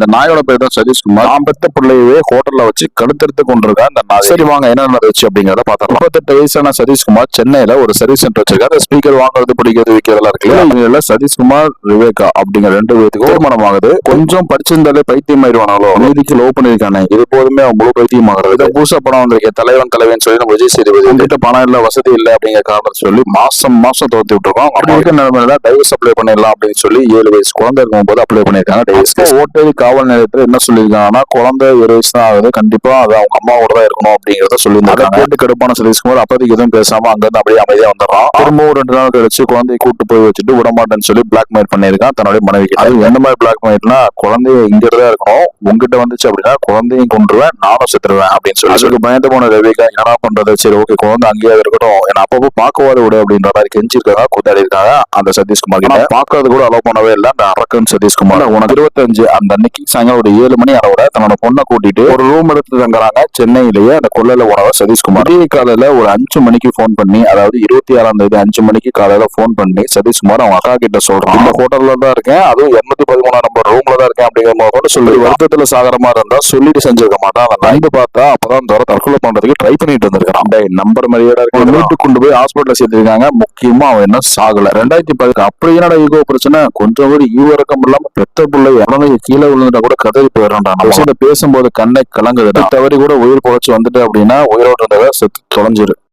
இந்த நாயோட பேர் தான் சதீஷ்குமார். நான் பெத்த பிள்ளையவே ஹோட்டல்ல வச்சு கழுத்தெடுத்து கொண்டிருக்கா இந்த நாய். சரி வாங்க என்ன நடந்துச்சு அப்படிங்கறத பார்த்தோம் முப்பத்தெட்டு வயசான சதீஷ்குமார் சென்னையில ஒரு சர்வீஸ் சென்டர் வச்சிருக்காரு. ஸ்பீக்கர் வாங்குறது பிடிக்கிறது விற்கிறதெல்லாம் இருக்கு இவங்கள சதீஷ்குமார் விவேகா அப்படிங்கிற ரெண்டு பேத்துக்கு திருமணம் ஆகுது கொஞ்சம் படிச்சிருந்தாலே பைத்தியம் ஆயிடுவானாலோ? நீதிக்கு லோ பண்ணிருக்கானே இது போதுமே அவன் முழு பைத்தியம் ஆகுறது. இதை பூசா படம் வந்திருக்கேன் தலைவன் தலைவன் சொல்லி நம்ம விஜய் சேதுபதி உங்ககிட்ட பணம் இல்ல வசதி இல்ல அப்படிங்கிற காரணத்தை சொல்லி மாசம் மாசம் தோத்தி விட்டுருக்கோம். அப்படி இருக்க நிலைமையில டைவர்ஸ் அப்ளை பண்ணிடலாம் அப்படின்னு சொல்லி ஏழு வயசு குழந்தை இருக்கும்போது அப்ளை பண்ணிருக்காங்க டைவர்ஸ் ஓட்டேரி காவல் நிலையத்துல என்ன சொல்லியிருக்காங்கன்னா குழந்தை ஒரு வயசு தான் ஆகுது. கண்டிப்பா அது அவங்க அம்மாவோட தான் இருக்கணும் அப்படிங்கறத சொல்லியிருந்தாங்க. கேட்டு கடுப்பான சதீஷ்குமார் அப்போதைக்கு எதுவும் பேசாம அங்க இருந்து அப்படியே அமைதியா வந்துடுறான். திரும்பவும் ரெண்டு நாள் கழிச்சு குழந்தையை கூட்டு போய் வச்சுட்டு விடமாட்டேன்னு சொல்லி பிளாக்மெயில் பண்ணியிருக்கான் தன்னுடைய மனைவிக்கு அது எந்த மாதிரி பிளாக்மெயில்னா குழந்தைய இங்க தான் இருக்கணும். உங்ககிட்ட வந்துச்சு அப்படின்னா குழந்தையும் கொண்டுருவேன் நானும் செத்துருவேன் அப்படின்னு சொல்லி அதுக்கு பயந்து போன ரவிகா என்ன பண்றது? சரி ஓகே குழந்தை அங்கேயே இருக்கட்டும். என்ன அப்பப்போ பார்க்கவாத விடு அப்படின்ற மாதிரி கெஞ்சிருக்காங்க கூத்தாடி இருக்காங்க அந்த சதீஷ்குமார் கிட்ட. பார்க்கறது கூட அலோவ் பண்ணவே இல்லை. அந்த அரக்கன் சதீஷ்குமார் உனக்கு இருபத்தஞ்சு அந்த அன்னைக்கு சாயங்காலம் ஒரு ஏழு மணி அளவோட தன்னோட பொண்ணை கூட்டிட்டு ஒரு ரூம் எடுத்து தங்குறாங்க. சென்னையிலேயே அந்த கொள்ளல உணவை சதீஷ்குமார். விடிய காலையில ஒரு அஞ்சு மணிக்கு ஃபோன் பண்ணி அதாவது இருபத்தி ஆறாம் தேதி அஞ்சு மணிக்கு காலையில ஃபோன் பண்ணி சதீஷ்குமார் அவங்க அக்கா கிட்ட சொல்றான். இந்த ஹோட்டல்ல தான் இருக்கேன். அதுவும் இருநூத்தி பதிமூணாம் நம்பர் ரூம்ல தான் இருக்கேன் அப்படிங்கிற மாதிரி கூட சொல்லி வருத்தத்துல சாகர மாதிரி இருந்தா சொல்லிட்டு செஞ்சிருக்க மாட்டான். அந்த நைட்டு பார்த்தா அப்பதான் தவிர தற்கொலை பண்றதுக்கு ட்ரை பண்ணிட்டு வந்திருக்கான். டேய் நம்பர் மாதிரியோட இருக்கு. வீட்டுக்கு கொண்டு போய் ஹாஸ்பிட்டல் சேர்த்திருக்காங்க. முக்கியமா அவன் என்ன சாகல. ரெண்டாயிரத்தி பதினெட்டு அப்படி என்னடா ஈகோ பிரச்சனை? கொஞ்சம் கூட ஈவ இறக்கம் இல்லாம பெத்த பிள்ளை இறந்து கீழே விழுந்துட்டா கூட கதறி போயிடறான் நம்ம. பேசும்போது கண்ணை கலங்குது தவறி கூட உயிர் பொழைச்சு வந்துட்டு அப்படின்னா உயிரோடு இருந்தவ செத்து தொலைஞ்சிரு.